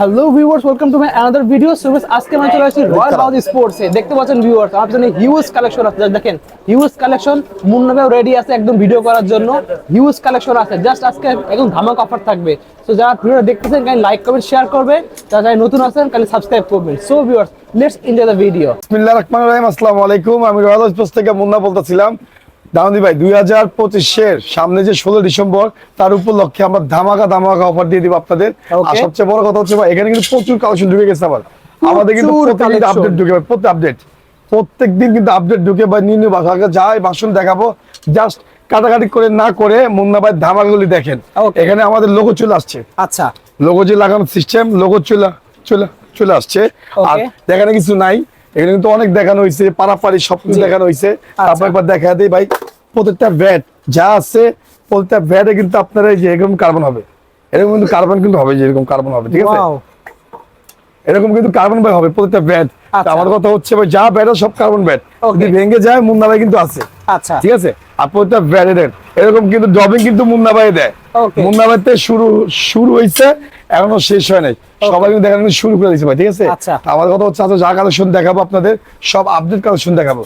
Hello viewers welcome to my another video service আজকে আমি চলে আসছি রয়্যাল হাউস স্পোর্টস দেখতে পাচ্ছেন ভিউয়ার্স আমার পিছনে হিউজ কালেকশন আছে। দেখেন হিউজ কালেকশন মুন্নাবেও রেডি আছে একদম ভিডিও করার জন্য। হিউজ কালেকশন আছে। জাস্ট আজকে একদম ধামাক অফার থাকবে। সো যারা ভিডিও দেখতেছেন, কাইন্ড লাইক কমেন্ট শেয়ার করবে যারা যারা নতুন আছেন, কাইন্ড সাবস্ক্রাইব করবেন। So viewers let's enjoy the video বিসমিল্লাহ রহমান রহিম। আসসালামু আলাইকুম। আমি রয়্যাল এক্সপ্রেস থেকে মুন্না বলতেছিলাম। দাউদি ভাই দুই হাজার পঁচিশের সামনে যে ষোলো ডিসেম্বর তার উপলক্ষে আমরা ধামাকা ধামাকা অফার দিয়ে দিব আপনাদের। আর সবচেয়ে বড় কথা হচ্ছে ভাই এখানে কিন্তু প্রচুর কালেকশন ঢুকে গেছে আবার। আমাদের কিন্তু আপডেট ঢুকে ভাই প্রত্যেক আপডেট প্রত্যেক দিন কিন্তু আপডেট ঢুকে বা নিউ নিউ ভাষা যাই ভাষণ দেখাবো। জাস্ট কাটাকাটি করে না করে মুন্না ভাই ধামাকাগুলি দেখেন। এখানে আমাদের লোগো চলে আসছে। আচ্ছা। লোগো যে লাগানো সিস্টেম লোগো চলে চলে চলে আসছে। আর. দেখানো কিছু নাই। এখানে কিন্তু অনেক দেখানো হয়েছে পারাপারি সব কিছু দেখানো হয়েছে। আচ্ছা। তারপর একবার দেখা দেয় ভাই প্রত্যেকটা ভ্যাট যা আছে প্রত্যেকটা ভ্যাটে কিন্তু আপনারা এই যে এরকম কার্বন হবে। এরকম কিন্তু কার্বন কিন্তু হবে যে এরকম কার্বন হবে ঠিক আছে? এরকম কিন্তু কার্বন ভাই হবে প্রত্যেকটা ব্যাট আচ্ছা। আমার কথা হচ্ছে ভাই যা ব্যাট সব কার্বন ব্যাট যদি ভেঙে যায় মুন্না ভাই কিন্তু আছে। আচ্ছা। ঠিক আছে? আর প্রত্যেকটা ব্যাটের এরকম কিন্তু ড্রপিং কিন্তু মুন্না ভাই দেয়। মুন্না ভাই থেকে শুরু শুরু হয়েছে এখনও শেষ হয় নাই। সবাই কিন্তু দেখানো শুরু করে দিয়েছে ভাই ঠিক আছে? আচ্ছা। আমার কথা হচ্ছে যা কালেকশন দেখাবো আপনাদের সব আপডেট কালেকশন দেখাবো।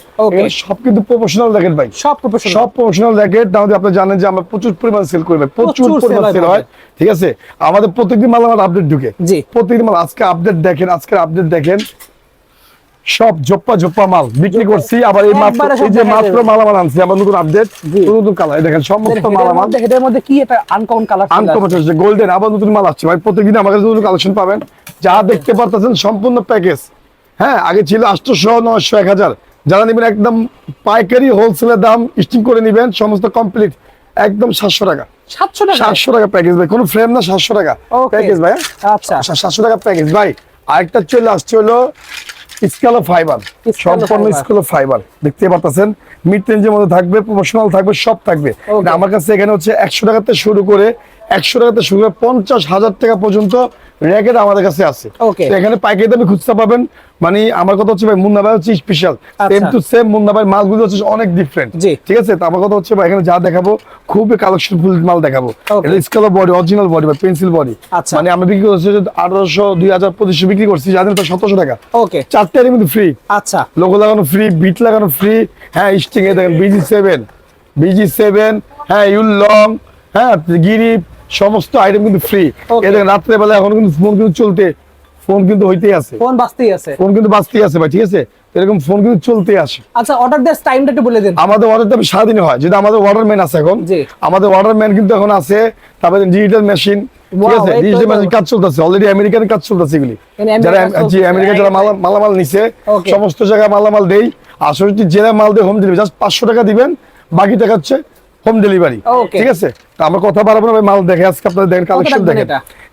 সব কিন্তু প্রফেশনাল দেখেন ভাই। সব প্রফেশনাল সব প্রফেশনাল জ্যাকেট তাহলে আপনি জানেন যে আমরা প্রচুর পরিমাণ সেল করি ভাই প্রচুর পরিমাণ সেল হয় ঠিক আছে? আমাদের প্রত্যেকদিন মাল আমার আপডেট ঢুকে। প্রত্যেকদিন মাল আজকে আপডেট দেখেন আজকের আপডেট দেখেন। সব জপ্পা জপ্পা মাল বিক্রি করছি আবার এই মাত্র এই যে মাত্র। মালামাল আনছি আবার নতুন আপডেট। নতুন কালার দেখেন সমস্ত মালামাল। হেডের মধ্যে কি এটা আনকমন কালার আনকমন হচ্ছে গোল্ডেন আবার নতুন মাল আসছে। ভাই প্রত্যেকদিন আমার কাছে নতুন কালেকশন পাবেন। যা দেখতে পারতেছেন সম্পূর্ণ প্যাকেজ হ্যাঁ আগে ছিল আটশোশো নশো এক হাজার। যারা নেবেন একদম পাইকারি হোলসেলের দাম স্টিং করে নেবেন সমস্ত কমপ্লিট একদম সাতশো টাকা। সাতশো টাকা? সাতশো টাকা প্যাকেজ ভাই। কোনো ফ্রেম না সাতশো টাকা প্যাকেজ ভাই। আচ্ছা। সাতশো টাকা প্যাকেজ ভাই। আরেকটা চলে আসছে হলো স্কেলো ফাইবার সম্পূর্ণ স্কেল স্কেলো ফাইবার দেখতে পাচ্ছেন মিড রেঞ্জের মধ্যে থাকবে প্রফেশনাল থাকবে সব থাকবে। আমার কাছে এখানে হচ্ছে একশো টাকাতে শুরু করে একশো টাকাতে শুরু করে পঞ্চাশ হাজার টাকা পর্যন্ত র্যাকেট আমাদের কাছে আছে। এখানে পাইকারি দামে খুচরা পাবেন। মানে আমার কথা হচ্ছে ভাই মুন্না ভাই হচ্ছে special. Same to same Munna ভাই মালগুলো হচ্ছে অনেক ডিফারেন্ট ঠিক আছে? তো আমার কথা হচ্ছে ভাই এখানে যা দেখাবো খুবই কালেকশন ফুল মাল দেখাবো. এটা স্কেলো বডি অরিজিনাল বডি বা পেন্সিল বডি আচ্ছা। মানে আমরা বিক্রি করছি আঠারোশো দুই হাজার পঁচিশশো বিক্রি করছি জানেন তো সতেরোশো টাকা। ওকে চারটে আইটেম কিন্তু ফ্রি আচ্ছা। লোগো লাগানো ফ্রি বিট লাগানো ফ্রি হ্যাঁ স্টিং এ দেখেন বিজি সেভেন বিজি সেভেন হ্যাঁ ইউল লং হ্যাঁ গিরি সমস্ত আইটেম কিন্তু ফ্রি Okay. এ দেখেন রাত্রেবেলা এখন কিন্তু ফোন কিন্তু চলতে ফোন কিন্তু হইতেই আছে। ফোন বাজতেই আছে। ফোন কিন্তু বাঁচতেই আছে ভাই ঠিক আছে? এরকম ফোন কিন্তু চলতেই আসে আচ্ছা অর্ডার দেওয়ার টাইমটা একটু বলে দিন। আমাদের অর্ডার তো সারাদিনে হয় যেটা আমাদের অর্ডার ম্যান আছে এখন। জি। আমাদের অর্ডার ম্যান কিন্তু এখন আছে তারপরে ডিজিটাল মেশিন ঠিক আছে? ডিজিটাল মেশিন কাজ চলতেছে অলরেডি আমেরিকান কাজ চলতেছে এগুলি। যারা জি আমেরিকা যারা মালা- মালামাল নিছে সমস্ত জায়গায় মালামাল দেই। আসলে জেলা মাল দিয়ে হোম ডেলিভারি জাস্ট পাঁচশো টাকা দিবেন বাকি টাকা হচ্ছে হোম ডেলিভারি ঠিক আছে? আমরা কথা বাড়াবো না মাল দেখে আজকে আপনাদের দেখেন কালেকশন দেখেন।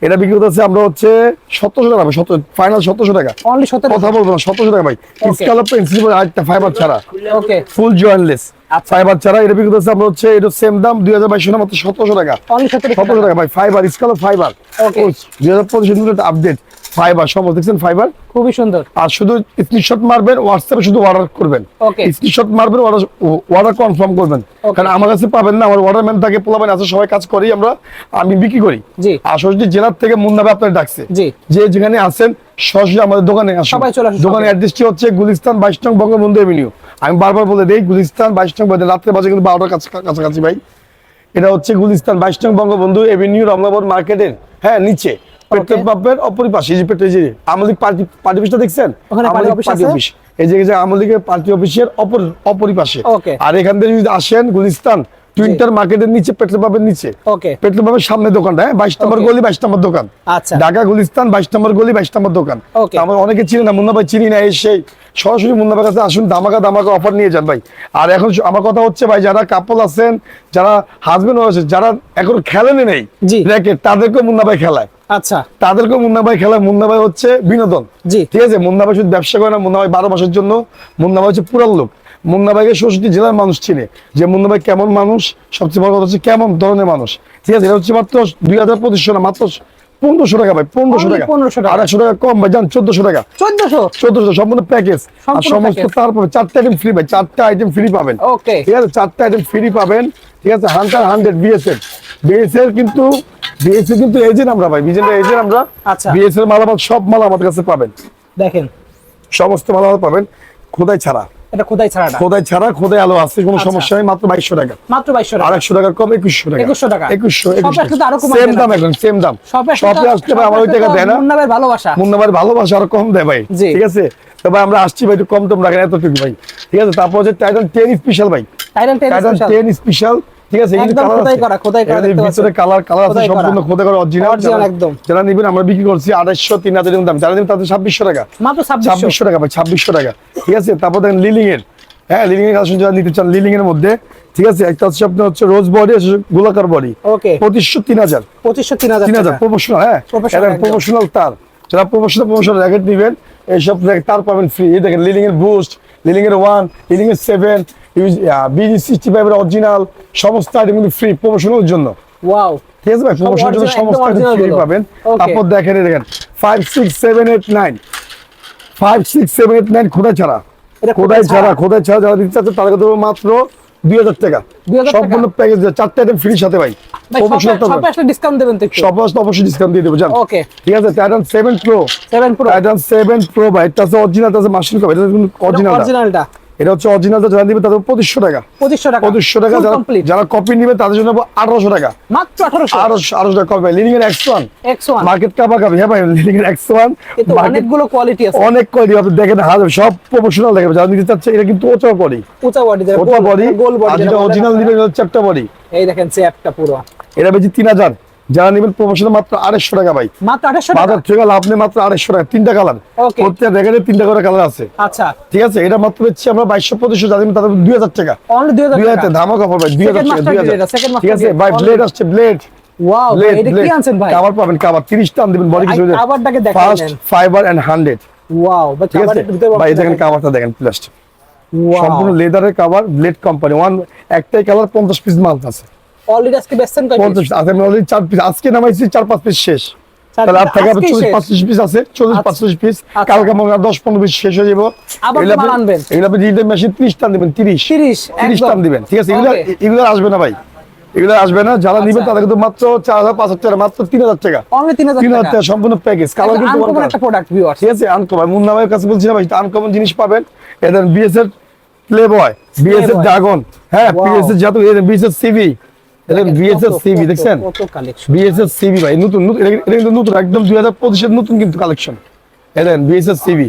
এটা? বিক্রি করতেছে আমরা হচ্ছে সতেরোশো টাকা সত্তর ফাইনাল সতেরোশো টাকা। কথা বলব না সতেরোশো টাকা ভাই. স্কালার পেন্সিল আরেকটা ফাইবার ছাড়া। ওকে ফুল জয়েন্টলেস। ফাইবার ছাড়া এটা বিক্রি করতেছে আমরা হচ্ছে এটা সেম দাম দুই হাজার বাইশ মাত্র সতেরোশো টাকা। সতেরোশো টাকা। ভাই ফাইবার স্কালো ফাইবার. দুই হাজার পঁচিশ আপডেট ফাইবার সমস্ত দেখছেন ফাইবার খুবই সুন্দর। আর শুধু স্ক্রিনশট মারবেন হোয়াটসঅ্যাপে শুধু অর্ডার করবেন. স্ক্রিনশট মারবেন অর্ডার কনফার্ম করবেন। কারণ আমার কাছে পাবেন না আমার অর্ডার ম্যান থাকে পোলাবেন আছে সবাই কাজ করি আমরা আমি বিক্রি করি। আসলে জেলার থেকে মুন্নাবে আপনার ডাকছে। জি। যে যেখানে আছেন সরাসরি আমাদের দোকানে আসুন। সবাই চলে আসুন, দোকানের। অ্যাড্রেসটি হচ্ছে গুলিস্তান বাইশ নং বঙ্গবন্ধু এভিনিউ আমি বারবার বলে দেই গুলিস্তান বাইশ নং রাত্রে বাজে কিন্তু বারোটার কাছা- কাছাকাছি ভাই। এটা হচ্ছে গুলিস্তান বাইশ নং বঙ্গবন্ধু এভিনিউ রমনাবর মার্কেটের হ্যাঁ নিচে। পেট্রোল পাম্পের অপরই পাশে যে পেট্রোল যে আমাদের পার্টি পার্টি অফিসটা দেখছেন? পার্টি অফিস এই যে পার্টি অফিসের অপর অপরই পাশে আর এখান থেকে যদি আসেন গুলিস্তান টুইন্টার মার্কেটের নিচে পেট্রোল পাম্পের নিচে। পেট্রোল পাম্পের সামনে দোকানটা হ্যাঁ? বাইশ নম্বর গলি বাইশ নম্বর দোকান। আচ্ছা। ঢাকা গুলিস্তান বাইশ নম্বর গলি বাইশ নম্বর দোকান। আমার অনেকে চিনি না মুন্না ভাই চিনি না এই সেই। সরাসরি মুন্না ভাই কাছে আসুন দামাকা দামাকা অফার নিয়ে যান ভাই। আর এখন আমার কথা হচ্ছে ভাই যারা কাপল আছেন যারা হাজবেন্ড আছে যারা এখন খেলেনি নেই। র্যাকেট তাদেরকে মুন্না ভাই খেলায়। আচ্ছা। তাদেরকে মুন্না ভাই খেলা মুন্না ভাই হচ্ছে বিনোদন। জি। ঠিক আছে? মুন্না ভাই শুধু ব্যবসা করে না মুন্না ভাই বারো মাসের জন্য মুন্না ভাই হচ্ছে পুরান লোক। মুন্না ভাইকে ষষ্ঠী জেলার মানুষ চিনে। যে মুন্না ভাই কেমন মানুষ সবচেয়ে বড় কথা হচ্ছে কেমন ধরনের মানুষ। ঠিক আছে? এটা হচ্ছে মাত্র দুই হাজার পঁচিশশো না মাত্র পনেরোশো টাকা ভাই পনেরোশো টাকা। 1500 টাকা। একশো টাকা কম ভাই যান চোদ্দশো টাকা। চোদ্দশো? চোদ্দশো সম্পূর্ণ প্যাকেজ আর সমস্ত। তারপরে চারটে আইটেম ফ্রি ভাই চারটে আইটেম ফ্রি পাবেন। ওকে ঠিক আছে? চারটে আইটেম ফ্রি পাবেন। ঠিক আছে? হান্টার হান্ড্রেড বিএসএফ বিএসএল কিন্তু বিএসএফ কিন্তু এজেন্ট আমরা ভাই বিজেন্ট এজেন্ট আমরা। আচ্ছা। বিএসএর মালামাল সব মাল আমাদের কাছে পাবেন। দেখেন। সমস্ত মালামাল পাবেন। খোদাই ছাড়া। এটা খোদাই ছাড়াটা। খোদাই ছাড়া খোদাই আলো আছে কোনো। সমস্যা নেই মাত্র বাইশশো টাকা। মাত্র বাইশশো টাকা। আড়াইশো টাকার কম একুশশো টাকা। 2100 টাকা। একুশশো শপে আসলে আরও কমায় সেম দাম আপনি। সেম দাম। শপে শপে ভাই আমার ওই টাকা দেয় না। মুন্না ভালোবাসা। মুন্নাবার ভালোবাসা আরও কম দেয় ভাই। ঠিক আছে? তো আমরা আসছি ভাই একটু কম টম রাখেন এতটুকু ভাই। ঠিক আছে? তারপর হচ্ছে টাইটান টেন স্পেশাল ভাই। Titan ten Titan ten special ঠিক আছে একদম খোদাই করা, খোদাই করা দেখতে ভিতরে কালার কালার আছে সম্পূর্ণ খোদাই করা অরিজিনাল একদম। যারা নিবেন আমরা বিক্রি করছি আড়াইশো তিন হাজার এরকম দাম। যারা নেবেন তাদের ছাব্বিশশো টাকা। মাত্র ছাব্বিশশো। ছাব্বিশশো টাকা ভাই ছাব্বিশশো টাকা। ঠিক আছে তারপর দেখেন লিলিং এর হ্যাঁ লিলিং এর কালেকশন যারা নিতে চান লিলিং এর মধ্যে ঠিক আছে একটা হচ্ছে আপনার হচ্ছে রোজ বডি গোলাকার বডি ওকে পঁচিশশো তিন হাজার। পঁচিশশো তিন হাজার তিন হাজার প্রফেশনাল হ্যাঁ। প্রফেশনাল তার। যারা প্রফেশনাল প্রফেশনাল র্যাকেট নিবেন এইসব তার পাবেন ফ্রি এই দেখেন লিলিং এর বুস্ট লিলিং এর ওয়ান লিলিং এর seven BG sixty five original সমস্ত আইটেম কিন্তু ফ্রি প্রমোশনের জন্য। ওয়াও ঠিক আছে ভাই? প্রমোশনের জন্য সমস্ত আইটেম ফ্রি পাবেন। তারপর দেখেন দেখেন five six seven eight nine five six seven eight nine খোদাই ছাড়া। খোদাই ছাড়া। ছাড়া। ছাড়া যারা দিতে চাচ্ছে তাদেরকে দেবো মাত্র দুই হাজার টাকা। 2000 টাকা? সম্পূর্ণ প্যাকেজ চারটে আইটেম ফ্রি সাথে ভাই। ডিসকাউন্ট দেবেন। সব অবশ্যই ডিসকাউন্ট দিয়ে দেবো জান। ওকে ঠিক আছে? Titan seven pro seven pro Titan seven pro ভাই। এটা অরিজিনাল আছে মাসিন কবে এটা অরিজিনাল অরিজিনালটা এটা হচ্ছে অরিজিনাল যারা নিবে তাদের পঁচিশশো টাকা। পঁচিশশো টাকা। পঁচিশশো টাকা যারা কপি নিবে তাদের জন্য আঠারোশো টাকা। মাত্র আঠারোশো। আঠারোশো টাকা কপি লিডিং এর X one X one market কাপা কাপি হ্যাঁ ভাই লিডিং এর এক্স ওয়ান অনেকগুলো কোয়ালিটি আছে। অনেক কোয়ালিটি আপনি দেখেন হাজার সব প্রফেশনাল দেখেন যারা নিতে চাচ্ছে এটা কিন্তু ওচা বডি উঁচা বডি ওচা বডি গোল বডি যেটা অরিজিনাল নিবে একটা বডি এই দেখেন চেপটা পুরো। এটা বেশি তিন হাজার। যারা নেবেন প্রফেশনাল মাত্র আড়াইশো টাকা ভাই। মাত্র বাজার থেকে লাভ নেই মাত্র আড়াইশো টাকা তিনটা কালার. প্রত্যেক রেগারে তিনটা করে কালার আছে। আচ্ছা। ঠিক আছে? এটা মাত্র হচ্ছে আমরা বাইশশো পঁচিশশো যাদের তাদের দুই হাজার টাকা। দুই হাজার টাকা। ধামাকা পাবে দুই হাজার টাকা দুই হাজার। ঠিক আছে? ভাই ব্লেড আসছে ব্লেড ভাই পাবেন টান দিবেন বডি কিছু ফার্স্ট ফাইবার হান্ড্রেড ভাই ভাই এই দেখেন সম্পূর্ণ লেদারের ব্লেড কোম্পানি ওয়ান একটাই কালার পঞ্চাশ পিস মাল আছে। অলরেডি আজকে বেচছেন কয় পঞ্চাশ আজকে আমি already চার পিস আজকে নামাইছি চার পাঁচ পিস শেষ। তাহলে আর piece? থাকে আবার আজকেই চল্লিশ শেষ? পঁচিশ পিস আছে চল্লিশ আচ্ছা। পঁচিশ পিস আচ্ছা। কালকে মনে হয় দশ পনেরো পিস শেষ হয়ে যাব। আবার মাল আনবেন? এগুলো আপনি ডিজিটাল মেশিন ত্রিশ টান দিবেন তিরিশ। 30 তিরিশ একদম। টান দিবেন ঠিক আছে? এগুলো এগুলো আসবে না ভাই। এগুলো আসবে না। যারা নিবেন আচ্ছা। তাদের কিন্তু মাত্র চার হাজার পাঁচ হাজার মাত্র তিন হাজার টাকা। অনলি তিন হাজার টাকা। সম্পূর্ণ প্যাকেজ কালার কিন্তু একটা প্রোডাক্ট ভিউয়ার্স ঠিক আছে? আনকমন মুন্না ভাইয়ের কাছে ভাই আনকমন জিনিস পাবেন। এদের বিএসএফ প্লে বয় বিএস এর Playboy। ড্রাগন হ্যাঁ Wow. বিএস এর যত বিএস এর সিভি দেখছেন? কত কালেকশন বিএসএস সিবি ভাই নতুন নতুন এটা এটা কিন্তু নতুন একদম দুই হাজার নতুন কিন্তু কালেকশন এলেন বিএসএস সিবি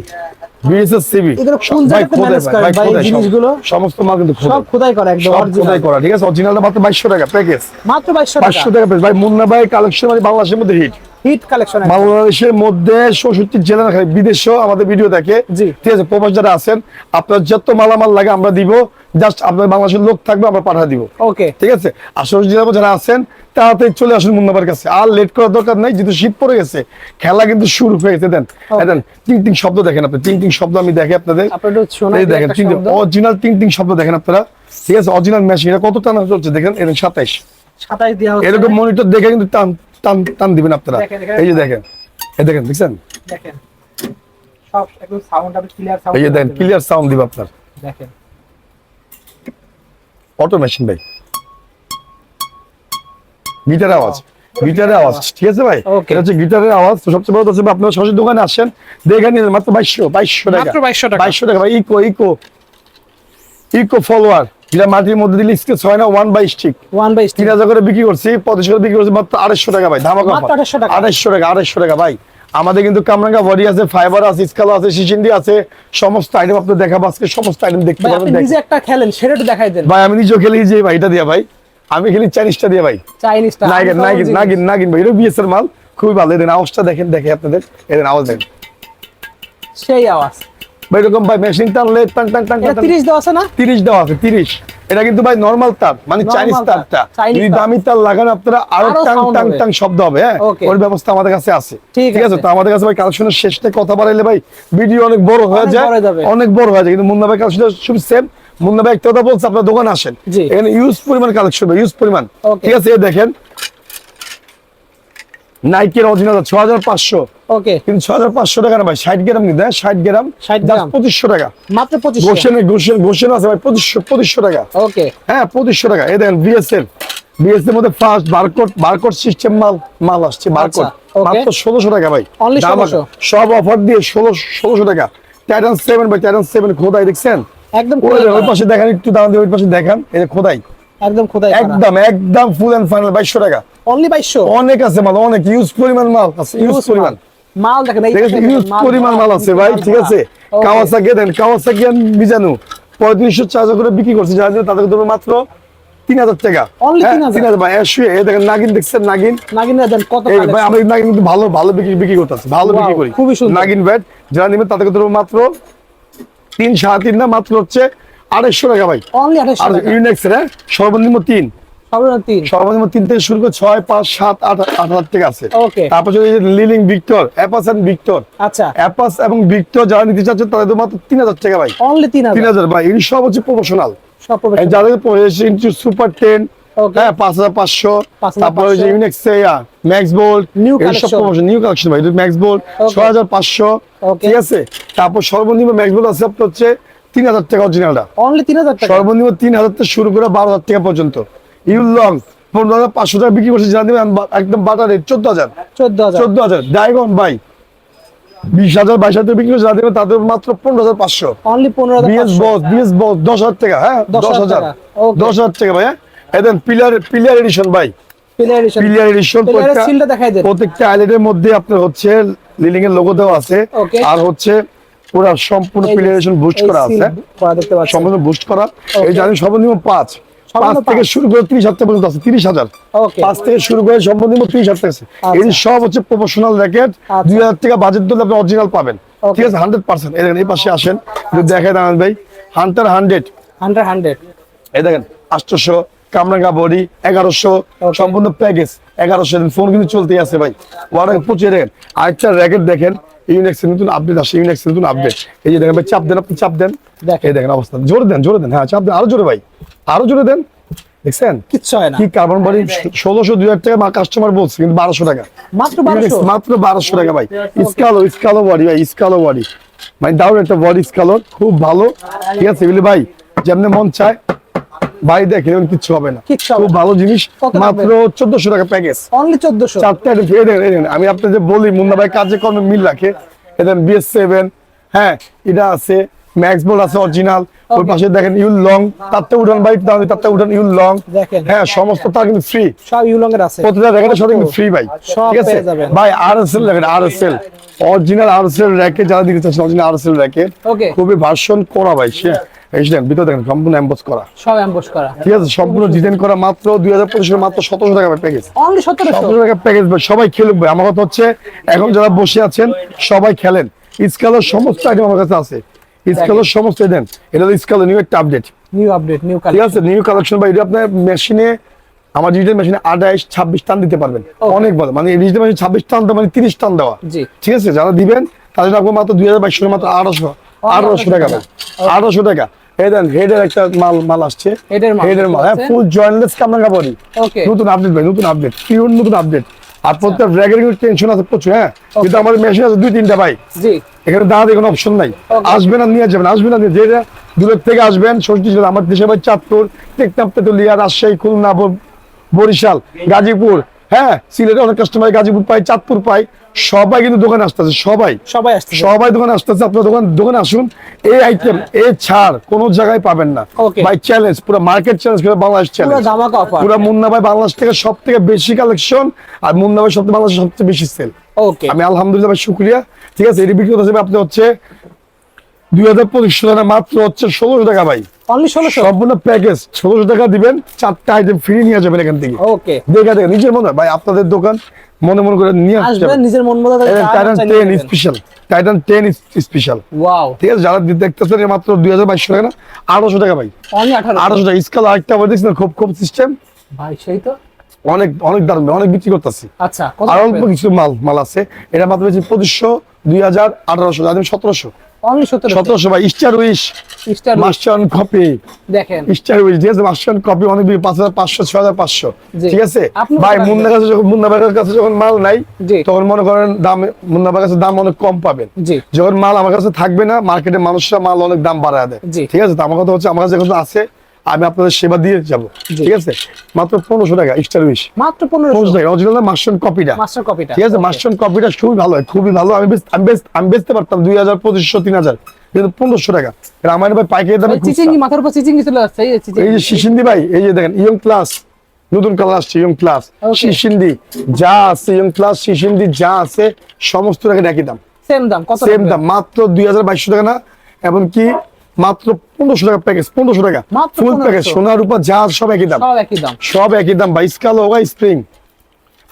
বিএসএস সিবি এগুলো কোন জায়গাতে manage করেন ভাই এই জিনিসগুলো? সমস্ত মাল কিন্তু খোদাই। সব খোদাই করা একদম খোদাই করা ঠিক আছে? অরিজিনালটা মাত্র বাইশশো টাকা প্যাকেজ মাত্র 2200 টাকা। পাঁচশো টাকা ভাই মুন্না ভাই কালেকশন মানে বাংলাদেশের মধ্যে হিট হিট কালেকশন বাংলাদেশের মধ্যে জেলা বিদেশেও আমাদের ভিডিও দেখে। ঠিক আছে প্রবাস যারা আছেন আপনার যত মালামাল লাগে আমরা দিব জাস্ট আপনার বাংলাদেশের লোক থাকবে আমরা পাঠিয়ে দিব। ওকে ঠিক আছে? জেলা যারা আছেন তাড়াতাড়ি চলে আসুন মুন্নাবার কাছে। আর লেট করার দরকার নাই যেহেতু শীত পড়ে গেছে খেলা কিন্তু শুরু হয়ে গেছে দেন দেন টিং টিং শব্দ দেখেন আপনি টিং টিং শব্দ আমি দেখে আপনাদের। দেখেন টিং অরিজিনাল টিং টিং শব্দ দেখেন আপনারা। ঠিক আছে অরিজিনাল মেশিন এটা কত টানা চলছে দেখেন? এরকম সাতাইশ। 27 দেওয়া এরকম মনিটর দেখে কিন্তু টান টান দিবেন আপনারা। এই যে দেখেন। এই দেখেন দেখছেন? দেখেন। সব একদম সাউন্ড আপনি ক্লিয়ার সাউন্ড এই যে দেখেন ক্লিয়ার সাউন্ড দিবে আপনার। অটো মেশিন ভাই। আওয়াজ। গিটারের আওয়াজ ঠিক আছে ভাই. এটা হচ্ছে গিটারের আওয়াজ। তো সবচেয়ে বড় কথা হচ্ছে আপনারা সরাসরি দোকানে আসেন। দেখে নিন মাত্র বাইশশো বাইশশো টাকা। 2200 টাকা। বাইশশো টাকা ভাই ইকো ইকো ইকো ফলোয়ার যেটা মাটির মধ্যে দিলে স্কেচ হয় না one by stick one by তিন হাজার করে বিক্রি করছি পঁচিশ করে বিক্রি করছি মাত্র আড়াইশো টাকা ভাই ধামাকা মাত্র 250 টাকা। আড়াইশো টাকা আড়াইশো টাকা ভাই। আমাদের কিন্তু কামরাঙ্গা বডি আছে ফাইবার আছে স্কালো আছে আছে সমস্ত আইটেম আপনার দেখাবো আজকে সমস্ত আইটেম দেখতে পাবেন নিজে একটা খেলেন সেটা দেখাই দেন। ভাই আমি নিজেও খেলি যে ভাই এটা দিয়ে ভাই। আমি খেলি চাইনিজটা দিয়ে ভাই। চাইনিজটা নাগিন নাগিন নাগিন নাগিন ভাই এটা বিএসএর মাল। খুবই ভালো এদের আওয়াজটা দেখেন দেখে আপনাদের। এদের আওয়াজ দেখেন সেই আওয়াজ। ভাই এরকম ভাই মেশিন টানলে টান টান টান টান 30 দেওয়া আছে না? তিরিশ দেওয়া আছে তিরিশ। এটা কিন্তু ভাই নর্মাল তার মানে চাইনিজ তার, তারটা। যদি দামি তার লাগান আপনারা আরও টাং টাং টাং শব্দ হবে হ্যাঁ? ওর ব্যবস্থা আমাদের কাছে আছে। ঠিক আছে। তো আমাদের কাছে ভাই কালেকশনের শেষটা কথা বাড়াইলে ভাই ভিডিও অনেক বড় হয়ে যায়। অনেক বড় হয়ে যায় কিন্তু মুন্না ভাই কালেকশন শুধু সেম মুন্না ভাই একটা কথা বলছে আপনার দোকান আসেন। এখানে ইউজ পরিমাণ কালেকশন ইউজ পরিমাণ। ঠিক আছে দেখেন নাইকের অরিজিনাল ছ হাজার পাঁচশো। ওকে কিন্তু ছ হাজার পাঁচশো টাকা না ভাই ষাট গ্রাম কিন্তু ষাট গ্রাম 60 গ্রাম। পঁচিশশো টাকা। মাত্র পঁচিশ গোসেন গোসেন গোসেন আছে ভাই পঁচিশশো পঁচিশশো টাকা। ওকে হ্যাঁ পঁচিশশো টাকা। এই দেখেন বিএসএল বিএসএল মধ্যে ফার্স্ট বারকোড বারকোড সিস্টেম মাল মাল আসছে বারকোড আচ্ছা, মাত্র ষোলোশো টাকা ভাই। Only দাম 1600 আছে। সব অফার দিয়ে ষোলো ষোলোশো টাকা। টাইটান সেভেন ভাই টাইটান সেভেন খোদাই দেখছেন? একদম ওই। পাশে দেখেন একটু দাম দিয়ে ওই পাশে দেখান এই খোদাই। একদম খোদাই একদম একদম ফুল এন্ড ফাইনাল বাইশশো টাকা। অনলি বাইশশো? অনেক আছে মাল অনেক ইউজ পরিমাণ মাল আছে ইউজ পরিমাণ। মাল। দেখেন ইউজ পরিমাণ মাল আছে ভাই ঠিক আছে। কাওয়াসাকি দেন কাওয়াসাকি আর মিজানু। পঁয়ত্রিশশো চার্জ করে বিক্রি করছে যার দেবো মাত্র তিন হাজার টাকা। Only হ্যাঁ, 3,000 ভাই শুয়ে এই দেখেন নাগিন দেখছেন নাগিন। নাগিনা দেন কত ভাই আমি নাগিন কিন্তু ভালো ভালো বিক্রি বিক্রি করতেছি ভালো বিক্রি করি। খুবই সুন্দর। নাগিন ব্যাট যারা নেবেন তাদেরকে দেবো মাত্র তিন সাড়ে তিন না মাত্র হচ্ছে আড়াইশো টাকা ভাই। ইউনেক্স হ্যাঁ, সর্বনিম্ন তিন। সর্বনিম্ন তিন। থেকে শুরু করে ছয় পাঁচ সাত আট আট হাজার থেকে আছে। তারপর Li Ning Victor Apacs and Victor আচ্ছা। অ্যাপাস এবং ভিক্টর যারা নিতে চাচ্ছে তাদের মাত্র তিন হাজার টাকা ভাই। অনলি তিন তিন হাজার হাজার ভাই। এর সব হচ্ছে প্রফেশনাল যাদের ইঞ্চি সুপার টেন হ্যাঁ পাঁচ হাজার পাঁচশো। 5,500 তারপরে যে Yonex max bolt new collection ভাই। ম্যাক্স বোল্ট ছয় হাজার পাঁচশো। ঠিক আছে? তারপর সর্বনিম্ন ম্যাক্স বোল্ট আছে আপনার হচ্ছে তিন হাজার টাকা অরিজিনালটা অনলি তিন হাজার টাকা? সর্বনিম্ন তিন হাজার থেকে শুরু করে বারো হাজার টাকা পর্যন্ত। ইউল লং পনেরো হাজার পাঁচশো টাকা বিক্রি করছে জানেন একদম বাটার রেট চোদ্দ হাজার চোদ্দ হাজার চোদ্দ হাজার ডায়গন ভাই বিশ হাজার বাইশ হাজার বিক্রি করছে যাদের তাদের মাত্র পনেরো হাজার পাঁচশো অনলি পনেরো হাজার বিএস বস বিএস বস দশ হাজার টাকা হ্যাঁ? দশ হাজার দশ হাজার টাকা ভাই হ্যাঁ? এদেন পিলার পিলার এডিশন ভাই। পিলার। প্রত্যেকটা আইলেটের মধ্যে আপনার হচ্ছে লিলিং এর লোগো দেওয়া আছে। আর হচ্ছে পুরো সম্পূর্ণ বুস্ট করা আছে। সম্পূর্ণ বুস্ট করা। এই জানি সর্বনিম্ন পাঁচ। পাঁচ থেকে শুরু করে তিরিশ হাজার পর্যন্ত আছে তিরিশ হাজার। পাঁচ থেকে শুরু করে সর্বনিম্ন তিরিশ হাজার আছে। এই সব হচ্ছে প্রফেশনাল র্যাকেট আচ্ছা। দুই হাজার টাকা বাজেট দিলে আপনি অরিজিনাল পাবেন। ঠিক আছে হান্ড্রেড পার্সেন্ট এই দেখেন এই পাশে আসেন। একটু দেখাই দাঁড়ান ভাই। হান্টার হান্ড্রেড হান্ড্রেড হান্ড্রেড এই দেখেন আটশোশো কামরাঙ্গা বডি এগারোশো সম্পূর্ণ প্যাকেজ এগারোশো। ফোন কিন্তু চলতেই আছে ভাই। ওয়ার্ডে পৌঁছে দেখেন। আরেকটা র্যাকেট দেখেন। ইউনেক্স নতুন আপডেট আসে ইউনেক্স নতুন আপডেট এই যে দেখেন ভাই চাপ দেন আপনি চাপ দেন। দেখেন। এই দেখেন অবস্থা। জোরে দেন জোরে দেন। হ্যাঁ চাপ দেন। আরও জোরে ভাই। আরও জোরে দেন। দেখছেন? কিচ্ছু হয় না। কি কার্বন বডি ষোলোশো দুই হাজার টাকা কাস্টমার বলছে কিন্তু বারোশো টাকা। মাত্র মাত্র বারোশো টাকা ভাই। স্কালো স্কালো বডি ভাই স্কালো বডি মানে দারুণ একটা বডি স্কালো খুব ভালো। ঠিক আছে ভাই যেমনি মন চায় ভাই দেখে এরকম কিচ্ছু হবে না। খুব ভালো জিনিস মাত্র চোদ্দশো টাকা প্যাকেজ অনলি চোদ্দশো। চারটে আমি আপনাদের বলি মুন্না ভাই কাজে কর্মে মিল রাখে। এদের বিএস সেভেন হ্যাঁ এটা আছে ম্যাক্স বল আছে অরিজিনাল ওই পাশে দেখেন ইউল লং তারটা উঠান ভাই তাহলে তারটা উঠান ইউল লং দেখেন। হ্যাঁ সমস্ত তার কিন্তু ফ্রি সব ইউলং এর আছে। প্রতিটা র্যাকেটের সাথে কিন্তু ফ্রি ভাই ঠিক আছে? পেয়ে যাবেন। ভাই RSL racket RSL original RSL racket যারা দিতে চাচ্ছেন অরিজিনাল আরএসএল র্যাকেট Okay. খুবই ভার্সন করা ভাই সে। এই দেখেন ভিতরে দেখেন সম্পূর্ণ এমবস করা। সব করা। ঠিক আছে সম্পূর্ণ ডিজাইন করা মাত্র দুই হাজার পঁচিশের মাত্র সতেরোশো টাকা প্যাকেজ অনলি সতেরোশো। সতেরো টাকা প্যাকেজ সবাই খেলুক ভাই আমার কথা হচ্ছে এখন যারা বসে আছেন সবাই খেলেন। স্কালের সমস্ত আইটেম আমার কাছে আছে। স্কালের সমস্ত দেন। এটা স্কালের নিউ একটা আপডেট নিউ আপডেট নিউ ঠিক আছে নিউ কালেকশন বা এটা আপনার মেশিনে আমার ডিজিটাল মেশিনে আঠাইশ ছাব্বিশ টান দিতে পারবেন। অনেক ভালো। মানে ডিজিটাল মেশিন ছাব্বিশ টান দেওয়া মানে তিরিশ টান দেওয়া। ঠিক আছে যারা দিবেন তাদের রাখব মাত্র দুই হাজার বাইশশো মাত্র আঠারোশো। আঠারোশো টাকা। ভাই। আঠারোশো টাকা। এই দেন হেডের একটা মাল মাল আসছে। হেডের মাল। হ্যাঁ ফুল জয়েন্টলেস কামরাঙ্গা বডি নতুন আপডেট ভাই নতুন আপডেট পিওর নতুন আপডেট আর প্রত্যেক র্যাগের কিন্তু টেনশন আছে প্রচুর হ্যাঁ? কিন্তু আমাদের মেশিন আছে দুই তিনটা ভাই। এখানে দাঁড়াতে কোনো অপশন নাই। আসবেন আর নিয়ে যাবেন আসবেন আর দূরের থেকে আসবেন ষষ্ঠী জেলা আমার ভাই চাঁদপুর টেকনাফ তেতুলিয়া রাজশাহী খুলনা বরিশাল গাজীপুর হ্যাঁ সিলেটে অনেক কাস্টমার গাজীপুর পাই চাঁদপুর পাই সবাই কিন্তু দোকানে আসতেছে সবাই। সবাই আসছে সবাই দোকানে আসতেছে আপনার দোকান দোকানে আসুন এই আইটেম এই ছাড় কোনো জায়গায় পাবেন না. বাই চ্যালেঞ্জ পুরো মার্কেট চ্যালেঞ্জ করে বাংলাদেশ পুরো চ্যালেঞ্জ পুরো মুন্না ভাই বাংলাদেশ থেকে সব থেকে বেশি কালেকশন আর মুন্না ভাই সব থেকে বাংলাদেশের সবচেয়ে বেশি সেল ওকে আমি আলহামদুলিল্লাহ ভাই শুক্রিয়া। ঠিক আছে এটি বিক্রি করতে আপনি হচ্ছে দুই হাজার পঁচিশশো টাকা মাত্র হচ্ছে ষোলোশো টাকা ভাই। সম্পূর্ণ প্যাকেজ ষোলোশো টাকা দিবেন চারটা আইটেম ফ্রি নিয়ে যাবেন এখান থেকে। ওকে দেখা দেখে নিজের মনে ভাই আপনাদের দোকান মনে মনে করে নিয়ে আসবেন নিজের মন মতো Titan ten special Titan ten special wow ঠিক আছে যারা দেখতেছেন মাত্র দুই হাজার বাইশশো টাকা না আঠারোশো টাকা ভাই। আঠারোশো। টাকা। স্কাল আরেকটা আবার দেখছেন খুব খুব সিস্টেম ভাই সেই তো। অনেক অনেক দারুণ অনেক বিক্রি করতেছি। আচ্ছা আর অল্প কিছু মাল মাল আছে। এটা মাত্র হচ্ছে পঁচিশশো দুই হাজার আঠারোশো সতেরোশো। অনলি সত্তর সতেরোশো ভাই star wish star master copy দেখেন। স্টার উইশ ঠিক আছে মাস্টার কপি অনেক বেশি, পাঁচ হাজার পাঁচশো ছয় হাজার পাঁচশো জি। ঠিক আছে? ভাই মুন্না কাছে যখন মুন্না ভাইয়ের কাছে যখন মাল নাই তখন মনে করেন দাম মুন্না ভাইয়ের কাছে দাম অনেক কম পাবেন। যখন মাল আমার কাছে থাকবে না মার্কেটে মানুষরা মাল অনেক দাম বাড়ায় দেয়। ঠিক আছে? তো আমার কথা হচ্ছে আমার কাছে যখন আছে আমি আপনাদের সেবা দিয়ে যাব। ঠিক আছে? মাত্র পনেরোশো টাকা স্টার উইশ মাত্র পনেরোশো। টাকা অরিজিনাল মাস্টার কপিটা মাস্টার কপিটা ঠিক আছে? মাস্টার কপিটা খুবই ভালো হয় খুবই ভালো। আমি আমি বেচ- আমি বেচতে পারতাম দুই হাজার পঁচিশশো তিন হাজার। কিন্তু পনেরোশো টাকা। আমার ভাই পাইকারি দামে চিচিঙ্গি মাথার উপর চিচিঙ্গি চলে আসছে এই যে শিশিন্দি ভাই এই যে দেখেন ইয়ং ক্লাস নতুন কালার আসছে ইয়ং ক্লাস. শিশিন্দি যা আছে ইয়ং ক্লাস শিশিন্দি যা আছে সমস্ত টাকা একই দাম। সেম দাম কত সেম দাম মাত্র দুই হাজার বাইশশো টাকা না? এমনকি মাত্র পনেরোশো টাকা প্যাকেজ পনেরোশো টাকা। ফুল প্যাকেজ সোনার উপর যা সব একই দাম। সব একই দাম। সব একই দাম। ভাই স্কাল হোগা স্প্রিং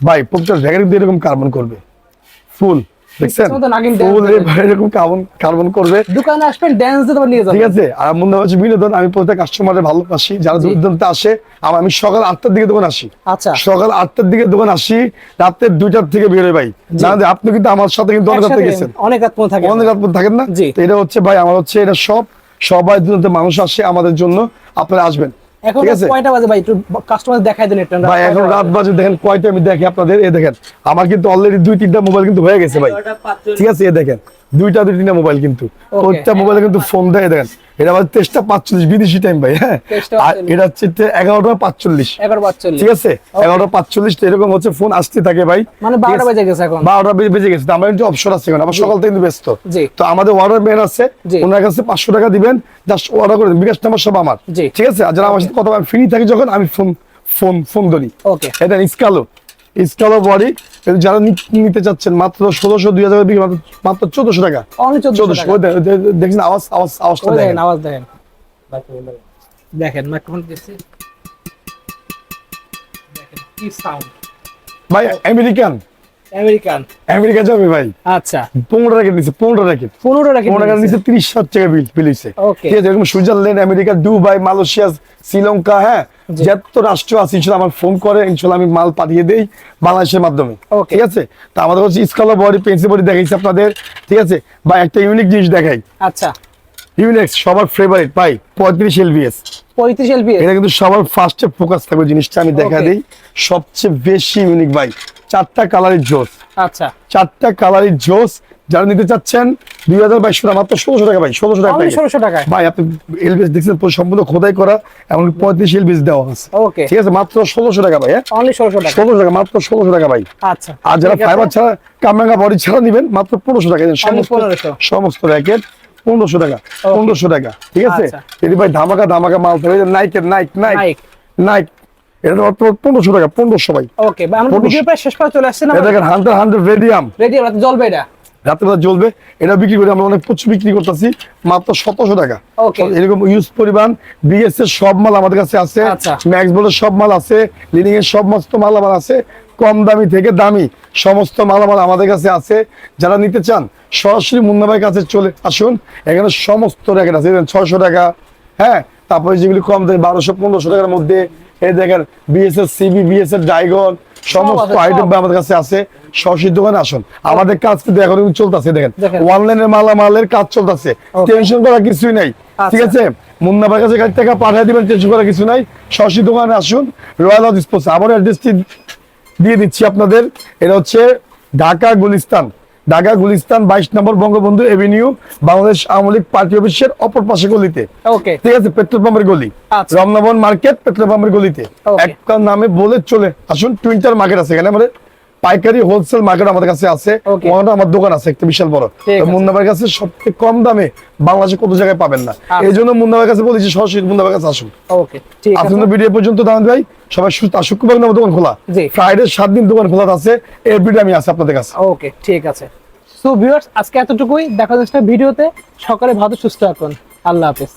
ভাই প্রত্যেকটা ভ্যাগারি দিয়ে এরকম কার্বন করবে। ফুল দেখছেন? দেখছেন তো নাগিন ফুল এরকম কার্বন কার্বন করবে। দোকানে আসবেন ড্যান্স দিয়ে তোমার নিয়ে ঠিক আছে? আর মনে হচ্ছে বিনোদন আমি প্রত্যেক কাস্টমারের ভালোবাসি। যারা জি। দুর্দান্ত আসে আমি সকাল আটটার দিকে দোকান আসি। আচ্ছা। সকাল আটটার দিকে দোকান আসি রাত্রে দুইটার থেকে বেরোয় ভাই। আপনি কিন্তু আমার সাথে কিন্তু অনেক রাতে গেছেন অনেক রাত পর্যন্ত থাকে অনেক রাত পর্যন্ত থাকেন না? এটা হচ্ছে ভাই আমার হচ্ছে এটা সব সবাই দুর্দান্ত মানুষ আসে আমাদের জন্য আপনারা আসবেন। এখন ঠিক আছে? কয়টা বাজে ভাই? একটু কাস্টমার দেখাই দেন একটু। ভাই এখন রাত বাজে দেখেন কয়টা আমি দেখি আপনাদের। এ দেখেন আমার কিন্তু অলরেডি দুই তিনটা মোবাইল কিন্তু হয়ে গেছে ভাই। ঠিক আছে এ দেখেন। দুইটা দুই তিনটা মোবাইল কিন্তু প্রত্যেকটা মোবাইলে কিন্তু ফোন দেয় দেখেন। এটা আবার তেইশটা পাঁচচল্লিশ বিদেশি টাইম ভাই হ্যাঁ? আর এটা হচ্ছে এগারোটা পাঁচচল্লিশ। ঠিক আছে? এগারোটা পাঁচচল্লিশ এরকম হচ্ছে ফোন আসতে থাকে ভাই। মানে বারোটা বেজে গেছে এখন। বারোটা বেজে গেছে। আমার কিন্তু অপশন আছে এখন। আবার সকাল থেকে কিন্তু ব্যস্ত। তো আমাদের অর্ডার ম্যান আছে। ওনার কাছে পাঁচশো টাকা দিবেন। জাস্ট অর্ডার করে দিন বিকাশ নাম্বার সব আমার। ঠিক আছে? আর যারা আমার সাথে কথা ফ্রি থাকি যখন আমি ফোন ফোন ফোন ধরি। ওকে এটা ইসকালো বডি যারা নিতে চাচ্ছেন মাত্র ষোলোশো দুই হাজার বিক্রি মাত্র- চোদ্দশো টাকা। চোদ্দশো দেখছেন আওয়াজ আওয়াজ আওয়াজটা দেখেন দেখেন। আওয়াজ দেখেন। দেখেন মাইক্রোফোন কি সাউন্ড ভাই আমেরিকান। আমেরিকান। আমেরিকা যাবে ভাই। আচ্ছা। পনেরো র্যাকেট নিচ্ছে পনেরো র্যাকেট পনেরো রাখি পনেরো টাকার নিচে তিরিশ হাজার টাকা বিল বিল হয়েছে Okay. ঠিক আছে এরকম Switzerland America Dubai Malaysia Sri Lanka হ্যাঁ। যত রাষ্ট্র আছে ইনশাল্লাহ আমার ফোন করে ইনশাল্লাহ আমি মাল পাঠিয়ে দেই বাংলাদেশের মাধ্যমে ঠিক আছে? তা আমাদের হচ্ছে স্কলার বডি পেন্সিল বডি দেখাইছি আপনাদের ঠিক আছে? বা একটা ইউনিক জিনিস দেখাই। আচ্ছা। ইউনিক্স সবার ফেভারিট ভাই পঁয়ত্রিশ এলবিএস পঁয়ত্রিশ এলপি এটা কিন্তু সবার ফার্স্টে ফোকাস থাকবে জিনিসটা আমি দেখা. দিই। সবচেয়ে বেশি ইউনিক ভাই চারটা কালারের জোস। আচ্ছা। চারটা কালারের জোস যারা নিতে চাচ্ছেন দুই হাজার বাইশশো টাকা মাত্র ষোলোশো টাকা ভাই ষোলোশো টাকা ষোলোশো টাকায়? ভাই আপনি এলবিএস দেখছেন সম্পূর্ণ খোদাই করা এমনকি পঁয়ত্রিশ এলবিএস দেওয়া আছে। ওকে ঠিক আছে মাত্র ষোলোশো টাকা ভাই হ্যাঁ? ষোলোশো টাকা। ষোলোশো টাকা মাত্র ষোলোশো টাকা ভাই। আচ্ছা। আর যারা ফাইবার ছাড়া কামরাঙ্গা বডি ছাড়া নিবেন মাত্র পনেরোশো টাকা সমস্ত সমস্ত র্যাকেট পনেরোশো টাকা পনেরোশো টাকা ঠিক আছে? আচ্ছা। যদি ভাই ধামাকা ধামাকা মাল থাকে নাইকের নাইক নাইক নাইক এটা পনেরোশো টাকা পনেরোশো ভাই। ওকে শেষ চলে আসছে না এটা দেখেন হান্ড্রেড হান্ড্রেড রেডিয়াম রেডি রাতে জ্বলবে এটা। রাত্রেবেলা জ্বলবে এটা বিক্রি করে আমরা অনেক প্রচুর বিক্রি করতেছি মাত্র সতেরোশো টাকা। এরকম ইউজ পরিমাণ বিএস এর সব মাল আমাদের কাছে আছে আচ্ছা। ম্যাক্স বোর্ডের সব মাল আছে লিডিং এর সমস্ত মালামাল আছে কম দামি থেকে দামি সমস্ত মালামাল আমাদের কাছে আছে। যারা নিতে চান সরাসরি মুন্না ভাইয়ের কাছে চলে আসুন এখানে সমস্ত র্যাকেট আছে ছয়শো টাকা হ্যাঁ? তারপরে যেগুলি কম দামে বারোশো পনেরোশো টাকার মধ্যে এই দেখেন বিএসএস সিবি বিএসএস ডাইগন সমস্ত আইটেম আমাদের কাছে আছে। সরাসরি দোকানে আসুন। আমাদের কাজ কিন্তু এখন চলতেছে দেখেন। অনলাইনের মালামালের কাজ চলতেছে। টেনশন করা কিছুই নাই। আচ্ছা। ঠিক আছে? মুন্নাবার কাছে গাড়ি টাকা পাঠিয়ে দিবেন টেনশন করার কিছু নাই। সরাসরি দোকানে আসুন। রয়্যাল হাউস স্পোর্টস আমার অ্যাড্রেসটি দিয়ে দিচ্ছি আপনাদের। এটা হচ্ছে ঢাকা গুলিস্তান। ঢাকা গুলিস্তান বাইশ number Bangabandhu avenue Bangladesh Awami League party অফিসের অপর পাশে গলিতে। ওকে। ঠিক আছে পেট্রোল পাম্পের গলি। রমনবন মার্কেট পেট্রোল পাম্পের গলিতে. একটা নামে বলে চলে আসুন টুইন্টার মার্কেট আছে এখানে আমাদের। পাইকারি হোলসেল মার্কেট আমাদের কাছে আছে। ওখানে আমার দোকান আছে একটা বিশাল বড়। মুন্নাবার কাছে সবথেকে কম দামে বাংলাদেশে কত জায়গায় পাবেন না? আচ্ছা। এই জন্য মুন্নাবার কাছে বলেছি সরাসরি মুন্নাবার কাছে আসুন। আপনাদের ভিডিও পর্যন্ত দাম ভাই সবাই সুস্থ শুক্রবার আমার দোকান খোলা। ফ্রাইডে সাত দিন দোকান খোলা আছে এভরিডে আমি আছি আপনাদের কাছে। ওকে ঠিক আছে। সো ভিউয়ার্স আজকে এতটুকুই। দেখা যাচ্ছে ভিডিওতে সকালে ভালো সুস্থ থাকুন। আল্লাহ হাফেজ।